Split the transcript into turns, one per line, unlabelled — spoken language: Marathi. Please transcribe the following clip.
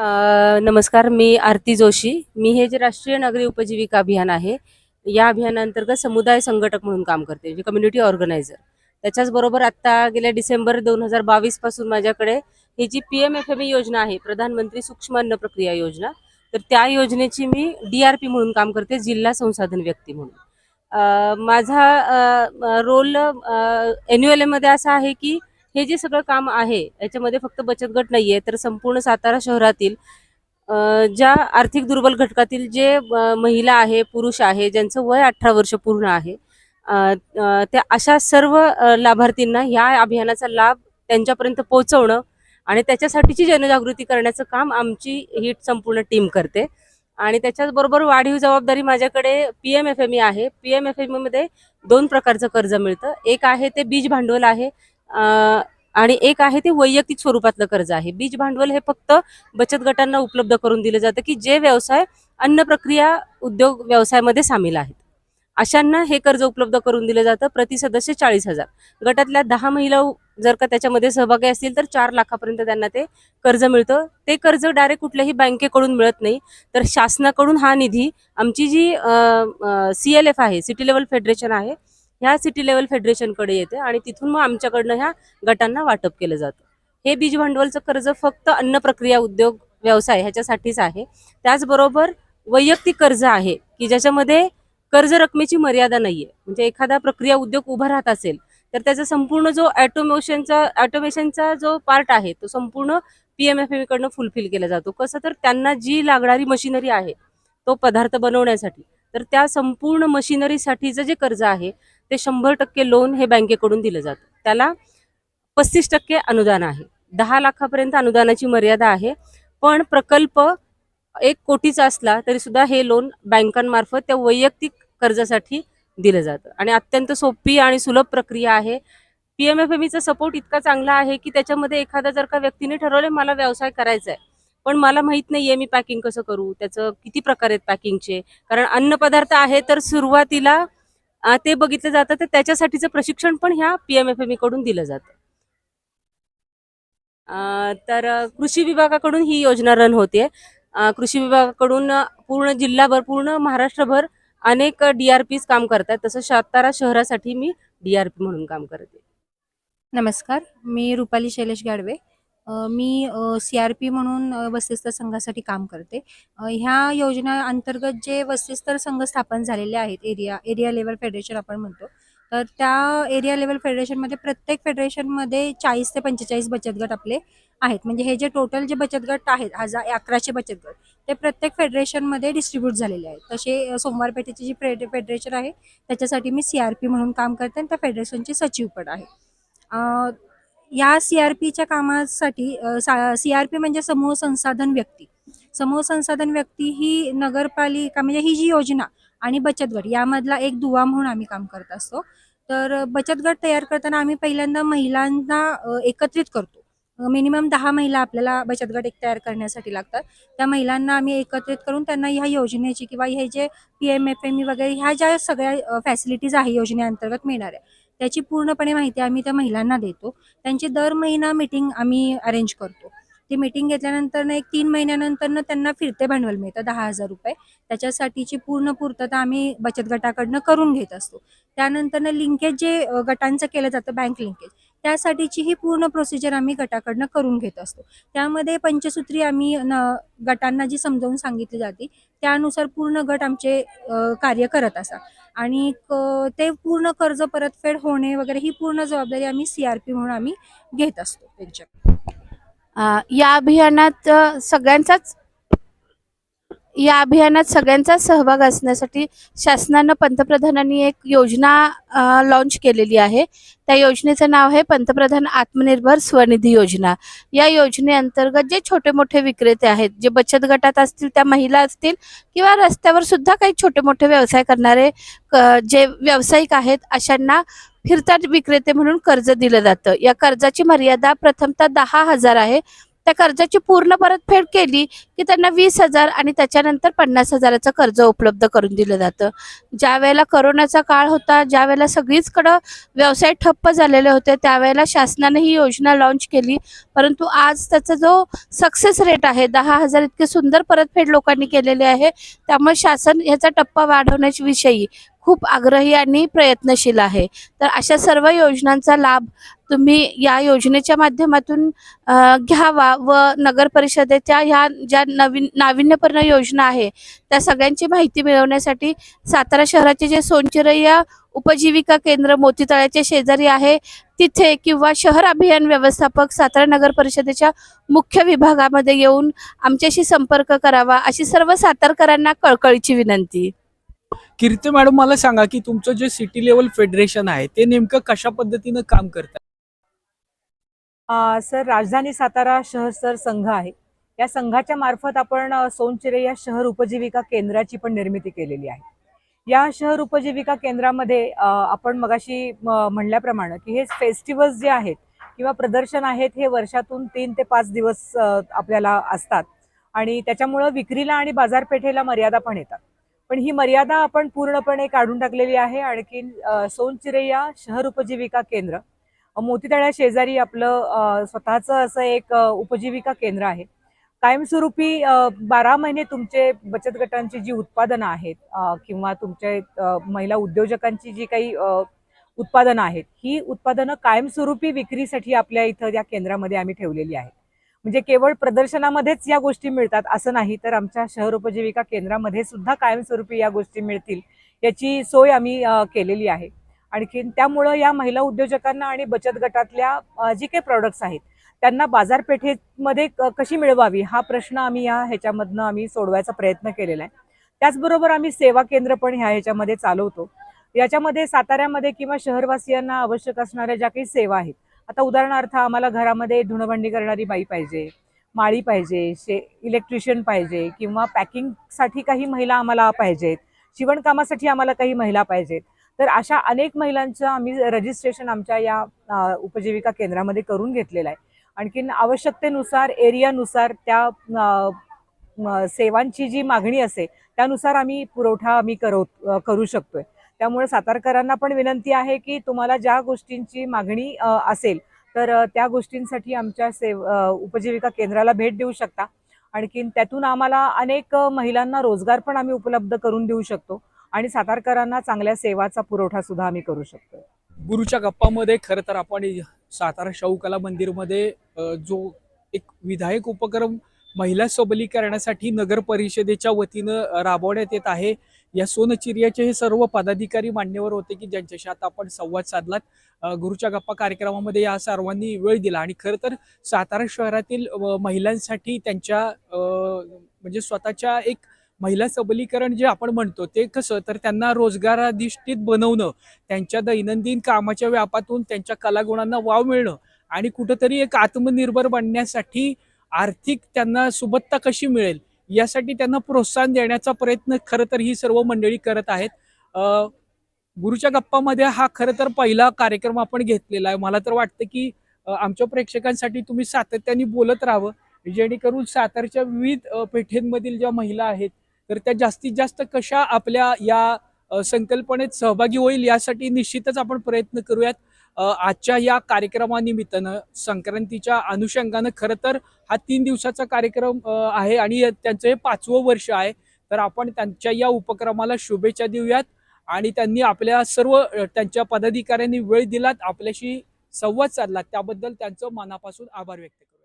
नमस्कार मी आरती जोशी. मी हे जे राष्ट्रीय नागरी उपजीविका अभियान आहे या अभियानांतर्गत समुदाय संघटक म्हणून काम करते म्हणजे कम्युनिटी ऑर्गनायझर त्याच्याचबरोबर आत्ता गेल्या डिसेंबर दोन हजार बावीसपासून माझ्याकडे ही जी P M F M E योजना आहे प्रधानमंत्री सूक्ष्म अन्न प्रक्रिया योजना तर त्या योजनेची मी डी आर पी म्हणून काम करते जिल्हा संसाधन व्यक्ती म्हणून. माझा रोल एन असा आहे की हे जे सगळं काम आहे याच्यामध्ये फक्त बचत गट नाही आहे तर संपूर्ण सातारा शहरातील ज्या आर्थिक दुर्बल घटकातील जे महिला आहे पुरुष आहे ज्यांचं वय अठरा वर्ष पूर्ण आहे त्या अशा सर्व लाभार्थींना ह्या अभियानाचा लाभ त्यांच्यापर्यंत पोहोचवणं आणि त्याच्यासाठीची जनजागृती करण्याचं काम आमची ही संपूर्ण टीम करते. आणि त्याच्याचबरोबर वाढीव जबाबदारी माझ्याकडे P M F M E आहे. पी एम एफ एम ईमध्ये दोन प्रकारचं कर्ज मिळतं. एक आहे ते बीज भांडवल आहे. आणि एक आहे ते वैयक्तिक स्वरूपातलं कर्ज आहे. बीज भांडवल हे फक्त बचत गटांना उपलब्ध करून दिलं जातं की जे व्यवसाय अन्न प्रक्रिया उद्योग व्यवसायामध्ये सामील आहेत. अशांना हे कर्ज उपलब्ध करून दिलं जातं प्रति सदस्य चाळीस हजार. गटातल्या दहा महिला जर का त्याच्यामध्ये सहभागी असतील तर चार लाखापर्यंत त्यांना ते कर्ज मिळतं. ते कर्ज डायरेक्ट कुठल्याही बँकेकडून मिळत नाही. तर शासनाकडून हा निधी आमची जी सी एल एफ आहे सिटी लेवल फेडरेशन आहे ह्या सिटी लेवल फेडरेशनकडे येते आणि तिथून मग आमच्याकडनं ह्या गटांना वाटप केलं जातं. हे बीज भांडवलचं कर्ज फक्त अन्न प्रक्रिया उद्योग व्यवसाय ह्याच्यासाठीच आहे. त्याचबरोबर वैयक्तिक कर्ज आहे की ज्याच्यामध्ये कर्ज रकमेची मर्यादा नाहीये. म्हणजे एखादा प्रक्रिया उद्योग उभा राहत असेल तर त्याचा संपूर्ण जो ॲटोमेशनचा ॲटोमेशनचा जो पार्ट आहे तो संपूर्ण पी एम एफ कडनं फुलफिल केला जातो. कसं तर त्यांना जी लागणारी मशिनरी आहे तो पदार्थ बनवण्यासाठी तर त्या संपूर्ण मशिनरीसाठीचं जे कर्ज आहे ते शंभर टक्के लोन हे बँकेकडून दिलं जातं. त्याला पस्तीस टक्के अनुदान आहे. दहा लाखापर्यंत अनुदानाची मर्यादा आहे. पण प्रकल्प एक कोटीचा असला तरी सुद्धा हे लोन बँकांमार्फत त्या वैयक्तिक कर्जासाठी दिलं जातं. आणि अत्यंत सोपी आणि सुलभ प्रक्रिया आहे. पी एम एफ एम ईचा सपोर्ट इतका चांगला आहे की त्याच्यामध्ये एखादा जर का व्यक्तीने ठरवले मला व्यवसाय करायचा आहे पण मला माहीत नाही आहे मी पॅकिंग कसं करू त्याचं किती प्रकार आहेत पॅकिंगचे कारण अन्नपदार्थ आहे तर सुरुवातीला ते बघितलं जातं तर त्याच्यासाठीचं प्रशिक्षण पण ह्या पी एम एफ एमकडून दिलं जातं. तर कृषी विभागाकडून ही योजना रन होते कृषी विभागाकडून पूर्ण जिल्हाभर पूर्ण महाराष्ट्रभर अनेक डीआरपी काम करतात तसं सातारा शहरासाठी मी डी आर पी म्हणून काम करते.
नमस्कार. मी रुपाली शैलेश गाडवे. मी सी आर पी म्हणून वस्तीस्तर संघासाठी काम करते. ह्या योजना अंतर्गत जे वस्तीस्तर संघ स्थापन झालेले आहेत एरिया एरिया लेवल फेडरेशन आपण म्हणतो तर त्या एरिया लेवल फेडरेशनमध्ये प्रत्येक फेडरेशनमध्ये चाळीस ते पंचेचाळीस बचत गट आपले आहेत. म्हणजे हे जे टोटल जे बचत गट आहेत हजार अकराशे बचत गट ते प्रत्येक फेडरेशनमध्ये डिस्ट्रीब्यूट झालेले आहेत. तसे सोमवार पेठेची जी फेड फेडरेशन आहे त्याच्यासाठी मी सी आर पी म्हणून काम करते आणि त्या फेडरेशनची सचिव पण आहे. या सीआरपीच्या कामासाठी सीआरपी म्हणजे समूह संसाधन व्यक्ती. समूह संसाधन व्यक्ती ही नगरपालिका म्हणजे ही जी योजना आणि बचत गट यामधला एक दुवा म्हणून आम्ही काम करत असतो. तर बचत गट तयार करताना आम्ही पहिल्यांदा महिलांना एकत्रित करतो. मिनिमम दहा महिला आपल्याला बचत गट एक तयार करण्यासाठी लागतात. त्या महिलांना आम्ही एकत्रित करून त्यांना ह्या योजनेची किंवा हे जे P M F M E वगैरे ह्या ज्या सगळ्या फॅसिलिटीज आहे योजनेअंतर्गत मिळणाऱ्या त्याची पूर्णपणे माहिती आम्ही त्या महिलांना देतो. त्यांची दर महिना मीटिंग आम्ही अरेंज करतो. ती मीटिंग घेतल्यानंतर एक तीन महिन्यानंतर त्यांना फिरते भांडवल मिळतं दहा हजार रुपये. त्याच्यासाठीची पूर्ण पूर्तता आम्ही बचत गटाकडनं करून घेत असतो. त्यानंतर लिंकेज जे गटांचं केलं जातं बँक लिंकेज त्यासाठीची ही पूर्ण प्रोसिजर आम्ही गटाकडनं करून घेत असतो. त्यामध्ये पंचसूत्री आम्ही गटांना जी समजावून सांगितली जाते त्यानुसार पूर्ण गट आमचे कार्य करत असतात. आणि ते पूर्ण कर्ज परतफेड होणे वगैरे ही पूर्ण जबाबदारी आम्ही सी आर पी म्हणून आम्ही घेत असतो. त्यांच्या
या अभियानात सगळ्यांचाच या अभियानात सगळ्यांचा सहभाग असण्यासाठी शासनानं पंतप्रधानांनी एक योजना लॉन्च केलेली आहे. त्या योजनेचं नाव आहे पंतप्रधान आत्मनिर्भर स्वनिधी योजना. या योजनेअंतर्गत जे छोटे मोठे विक्रेते आहेत जे बचत गटात असतील त्या महिला असतील किंवा रस्त्यावर सुद्धा काही छोटे मोठे व्यवसाय करणारे क- जे व्यावसायिक आहेत अशांना फिरता विक्रेते म्हणून कर्ज दिलं जातं. या कर्जाची मर्यादा प्रथमतः दहा हजार आहे. त्या कर्जाची पूर्ण परतफेड केली की त्यांना वीस हजार आणि त्याच्यानंतर पन्नास हजाराचं कर्ज उपलब्ध करून दिलं जातं. ज्या वेळेला करोनाचा काळ होता ज्या वेळेला सगळीचकडं व्यवसाय ठप्प झालेले होते त्यावेळेला शासनाने ही योजना लॉन्च केली. परंतु आज त्याचा जो सक्सेस रेट आहे दहा हजार इतके सुंदर परतफेड लोकांनी केलेले आहे. त्यामुळे शासन ह्याचा टप्पा वाढवण्याच्या विषयी खूप आग्रही आणि प्रयत्नशील आहे. तर अशा सर्व योजनांचा लाभ तुम्ही या योजनेच्या माध्यमातून घ्यावा व नगर परिषदेच्या ह्या ज्या नवीन नाविन्यपूर्ण योजना आहे त्या सगळ्यांची माहिती मिळवण्यासाठी सातारा शहराचे जे सोनचिरैया उपजीविका केंद्र मोतीतळ्याच्या शेजारी आहे तिथे किंवा शहर अभियान व्यवस्थापक सातारा नगर परिषदेच्या मुख्य विभागामध्ये येऊन आमच्याशी संपर्क करावा अशी सर्व सातारकरांना कळकळीची विनंती.
कीर्ती मॅडम मला सांगा की तुमचं जे सिटी लेवल फेडरेशन आहे ते नेमकं कशा पद्धतीनं काम करतं
सर राजधानी सातारा शहर सर संघ आहे. या संघाच्या मार्फत आपण सोनचिरे या शहर उपजीविका केंद्राची पण निर्मिती केलेली आहे. या शहर उपजीविका केंद्रामध्ये आपण मगाशी म्हणल्याप्रमाणे की हे फेस्टिवल्स जे आहेत किंवा प्रदर्शन आहेत हे वर्षातून तीन ते पाच दिवस आपल्याला असतात. आणि त्याच्यामुळं विक्रीला आणि बाजारपेठेला मर्यादा पण येतात. पण ही मर्यादा आपण पूर्णपणे काढून टाकलेली आहे. आणखीन सोनचिरैया शहर उपजीविका केंद्र. मोतीतळ्या शेजारी आपलं स्वतःचं असं एक उपजीविका केंद्र आहे. कायमस्वरूपी अ, बारा महिने तुमचे बचत गटांची जी उत्पादनं आहेत किंवा तुमचे महिला उद्योजकांची जी काही उत्पादनं आहेत ही उत्पादनं कायमस्वरूपी विक्रीसाठी आपल्या इथं या केंद्रामध्ये आम्ही ठेवलेली आहेत. म्हणजे केवळ प्रदर्शनामध्येच या गोष्टी मिळतात असं नाही तर आमच्या शहर उपजीविका केंद्रामध्ये सुद्धा कायमस्वरूपी या गोष्टी मिळतील याची सोय आम्ही केलेली आहे. आणखीन त्यामुळं या महिला उद्योजकांना आणि बचत गटातल्या जी काही प्रॉडक्ट्स आहेत त्यांना बाजारपेठेमध्ये क- कशी मिळवावी हा प्रश्न आम्ही या ह्याच्यामधनं आम्ही सोडवायचा प्रयत्न केलेला आहे. त्याचबरोबर आम्ही सेवा केंद्र पण ह्या ह्याच्यामध्ये चालवतो. याच्यामध्ये साताऱ्यामध्ये किंवा शहरवासियांना आवश्यक असणाऱ्या ज्या काही सेवा आहेत आता उदाहरणार्थ आम्हाला घरामध्ये धुणभांडी करणारी बाई पाहिजे माळी पाहिजे शे इलेक्ट्रिशियन पाहिजे किंवा पॅकिंगसाठी काही महिला आम्हाला पाहिजेत शिवणकामासाठी आम्हाला काही महिला पाहिजेत. तर अशा अनेक महिलांचं आम्ही रजिस्ट्रेशन आमच्या या उपजीविका केंद्रामध्ये करून घेतलेलं आहे. आणखीन आवश्यकतेनुसार एरियानुसार त्या सेवांची जी मागणी असेल त्यानुसार आम्ही पुरवठा आम्ही करव करू शकतोय. त्यामुळे सातारकरांना पण विनंती आहे की तुम्हाला ज्या गोष्टींची मागणी असेल तर त्या गोष्टींसाठी आमच्या सेव उपजीविका केंद्राला भेट देऊ शकता. आणखीन त्यातून आम्हाला अनेक महिलांना रोजगार पण आम्ही उपलब्ध करून देऊ शकतो आणि सातारकरांना चांगल्या सेवाचा पुरवठा सुद्धा आम्ही करू शकतो.
गुरुच्या गप्पामध्ये खरं तर आपण सातारा शाहू कला मंदिरमध्ये जो एक विधायक उपक्रम महिला सबलीकरणासाठी नगर परिषदेच्या वतीनं राबवण्यात येत आहे. या सोनचिर्याचे हे सर्व पदाधिकारी मान्यवर होते की ज्यांच्याशी आता आपण संवाद साधलात. गुरुच्या गप्पा कार्यक्रमामध्ये या सर्वांनी वेळ दिला. आणि खरं तर सातारा शहरातील महिलांसाठी त्यांच्या म्हणजे स्वतःच्या एक महिला सबलीकरण जे आपण म्हणतो ते कसं? तर त्यांना रोजगाराधिष्ठित बनवणं त्यांच्या दैनंदिन कामाच्या व्यापातून त्यांच्या कलागुणांना वाव मिळणं आणि कुठंतरी एक आत्मनिर्भर बनण्यासाठी आर्थिक त्यांना सुबत्ता कशी मिळेल? यासाठी त्यांना प्रोत्साहन देण्याचा प्रयत्न खरं तर ही सर्व मंडळी करत आहेत. गुरुच्या गप्पामध्ये हा खरं तर पहिला कार्यक्रम आपण घेतलेला आहे. मला तर वाटतं की आमच्या प्रेक्षकांसाठी तुम्ही सातत्याने बोलत राहावं. जेणेकरून सातारच्या विविध पेठेंमधील ज्या महिला आहेत तर त्या जास्तीत जास्त कशा आपल्या या संकल्पनेत सहभागी होईल यासाठी निश्चितच आपण प्रयत्न करूयात. आजच्या या कार्यक्रमानिमित्तानं संक्रांतीच्या अनुषंगानं खरं तर हा तीन दिवसाचा कार्यक्रम आहे आणि त्यांचं हे पाचवं वर्ष आहे. तर आपण त्यांच्या या उपक्रमाला शुभेच्छा देऊयात आणि त्यांनी आपल्या सर्व त्यांच्या पदाधिकाऱ्यांनी वेळ दिलात आपल्याशी संवाद साधला त्याबद्दल त्यांचं मनापासून आभार व्यक्त करू.